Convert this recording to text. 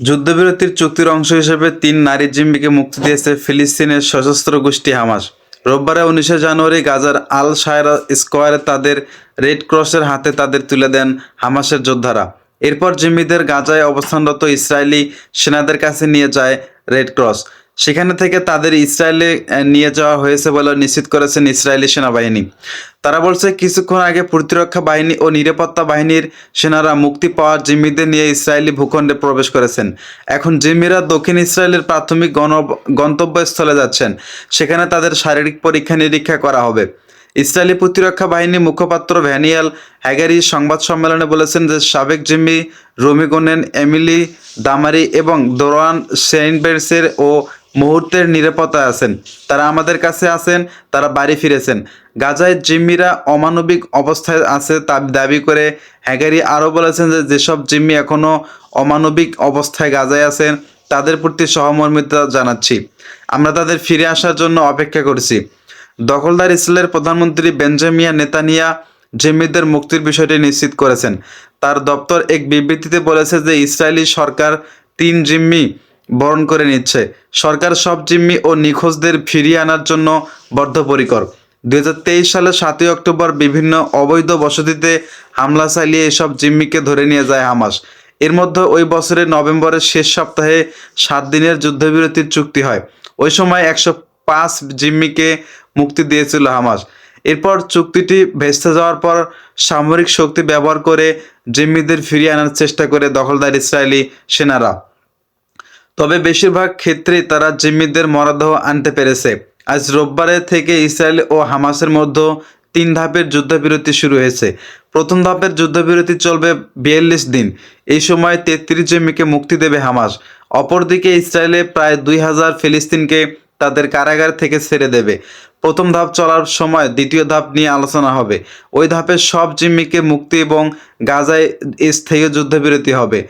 যুদ্ধবিরতির চুক্তির অংশ হিসেবে তিন নারী জিম্মিকে মুক্তি দিয়েছে ফিলিস্তিনের সশস্ত্র গোষ্ঠী হামাস। রোববারে উনিশে জানুয়ারি গাজার আল শায়রা স্কোয়ারে তাদের রেড ক্রসের হাতে তাদের তুলে দেন হামাসের যোদ্ধারা। এরপর জিম্মিদের গাজায় অবস্থানরত ইসরায়েলি সেনাদের কাছে নিয়ে যায় রেড ক্রস। সেখানে থেকে তাদের ইসরায়েলে নিয়ে যাওয়া হয়েছে বলে নিশ্চিত করেছেন ইসরায়েলি সেনাবাহিনী। তারা বলছে, কিছুক্ষণ আগে প্রতিরক্ষা বাহিনী ও নিরাপত্তা বাহিনীর সেনারা মুক্তি পাওয়া জিম্মিদের নিয়ে ইসরায়েলি ভূখণ্ডে প্রবেশ করেছেন। এখন জিম্মিরা দক্ষিণ ইসরায়েলের প্রাথমিক গণ, গন্তব্যস্থলে যাচ্ছেন। সেখানে তাদের শারীরিক পরীক্ষা নিরীক্ষা করা হবে। ইসরায়েলি প্রতিরক্ষা বাহিনী মুখপাত্র ভ্যানিয়াল হ্যাগারি সংবাদ সম্মেলনে বলেছেন যে, সাবেক জিম্মি রমিগোনেন, এমিলি দামারি এবং দোরান সেইনবের্সের ও মুহূর্তের নিরাপত্তায় আছেন। তারা আমাদের কাছে আছেন, তারা বাড়ি ফিরেছেন। গাজায় জিম্মিরা অমানবিক অবস্থায় আছে তা দাবি করে হ্যাগারি আরও বলেছেন যে যেসব জিম্মি এখনও অমানবিক অবস্থায় গাজায় আছেন, তাদের প্রতি সহমর্মিতা জানাচ্ছি। আমরা তাদের ফিরে আসার জন্য অপেক্ষা করছি। দখলদার ইসরায়েলের প্রধানমন্ত্রী বেঞ্জামিয়া নেতানিয়া জিম্মিদের মুক্তির বিষয়টি নিশ্চিত করেছেন। তার দপ্তর এক বিবৃতিতে বলেছে যে ইসরায়েলি সরকার তিন জিম্মি বরণ করে নিচ্ছে। সরকার সব জিম্মি ও নিখোঁজদের ফিরিয়ে আনার জন্য বদ্ধপরিকর। দুই সালের সাতই অক্টোবর বিভিন্ন অবৈধ বসতিতে হামলা চালিয়ে এসব জিম্মিকে ধরে নিয়ে যায় হামাস। এর মধ্যে ওই বছরের নভেম্বরের শেষ সপ্তাহে সাত দিনের যুদ্ধবিরতির চুক্তি হয়। ওই সময় একশো পাঁচ জিম্মিকে মুক্তি দিয়েছিল হামাস। এরপর চুক্তিটি ভেস্তে যাওয়ার পর সামরিক শক্তি ব্যবহার করে জিম্মিদের ফিরিয়ে আনার চেষ্টা করে দখলদার ইসরায়েলি সেনারা। তবে বেশিরভাগ ক্ষেত্রেই তারা জিম্মিদের মরদেহ আনতে পেরেছে। আজ রোববারে থেকে ইসরায়েল ও হামাসের মধ্যে তিন ধাপের যুদ্ধবিরতি শুরু হয়েছে। প্রথম ধাপের যুদ্ধবিরতি চলবে বিয়াল্লিশ দিন। এই সময় তেত্রিশ জিম্মিকে মুক্তি দেবে হামাস। অপরদিকে ইসরায়েলে প্রায় দুই হাজার ফিলিস্তিনকে তাদের কারাগার থেকে ছেড়ে দেবে। প্রথম ধাপ চলার সময় দ্বিতীয় ধাপ নিয়ে আলোচনা হবে। ওই ধাপে সব জিম্মিকে মুক্তি এবং গাজায় স্থায়ী যুদ্ধবিরতি হবে।